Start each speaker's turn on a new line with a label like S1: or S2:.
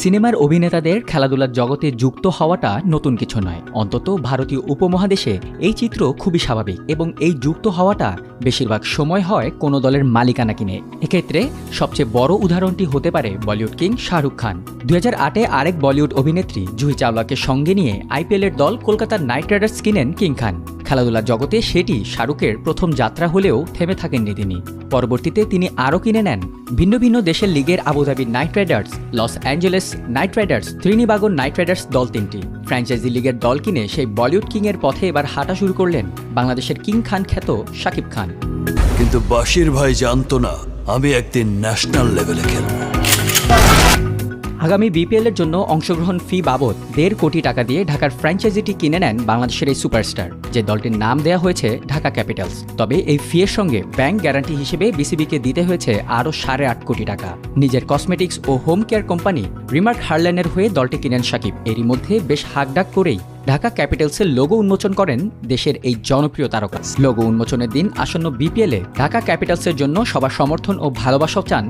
S1: সিনেমার অভিনেতাদের খেলাধুলার জগতে যুক্ত হওয়াটা নতুন কিছু নয়। অন্তত ভারতীয় উপমহাদেশে এই চিত্র খুবই স্বাভাবিক এবং এই যুক্ত হওয়াটা বেশিরভাগ সময় হয় কোনো দলের মালিকানা কিনে এক্ষেত্রে সবচেয়ে বড় উদাহরণটি হতে পারে বলিউড কিং শাহরুখ খান। দুই হাজার আটে আরেক বলিউড অভিনেত্রী জুহি চাওলাকে সঙ্গে নিয়ে আইপিএলের দল কলকাতার নাইট রাইডার্স কিনেন কিং খান। খেলাধুলার জগতে সেটি শাহরুখের প্রথম যাত্রা হলেও থেমে থাকেননি তিনি। পরবর্তীতে তিনি আরও কিনে নেন ভিন্ন ভিন্ন দেশের লিগের Abu Dhabi Knight Riders, Los Angeles Knight Riders Trinbago Knight Riders দল তিনটি। ফ্র্যাঞ্চাইজি লিগের দল কিনে সেই বলিউড কিংয়ের পথে এবার হাঁটা শুরু করলেন বাংলাদেশের কিং খান খ্যাত শাকিব খান।
S2: কিন্তু বাশির ভাই জানতো না, আমি একদিন ন্যাশনাল লেভেলে খেলব।
S1: আগামী বিপিএল এর জন্য অংশগ্রহণ ফি বাবদ দেড় কোটি টাকা দিয়ে ঢাকার ফ্র্যাঞ্চাইজিটি কিনে নেন বাংলাদেশের এই সুপারস্টার যে দলটির নাম দেওয়া হয়েছে ঢাকা ক্যাপিটালস তবে এই ফিয়ের সঙ্গে ব্যাংক গ্যারান্টি হিসেবে বিসিবিকে দিতে হয়েছে আরও সাড়ে আট কোটি টাকা। নিজের কসমেটিক্স ও হোম কেয়ার কোম্পানি রিমার্ক হারল্যান্ডের হয়ে দলটি কিনেন সাকিব। এরই মধ্যে বেশ হাকডাক করেই ঢাকা ক্যাপিটালসের লোগো উন্মোচন করেন দেশের এই জনপ্রিয় তারকা। লোগো উন্মোচনের দিন আসন্ন বিপিএলে ঢাকা ক্যাপিটালসের জন্য সবার সমর্থন ও ভালোবাসাও চান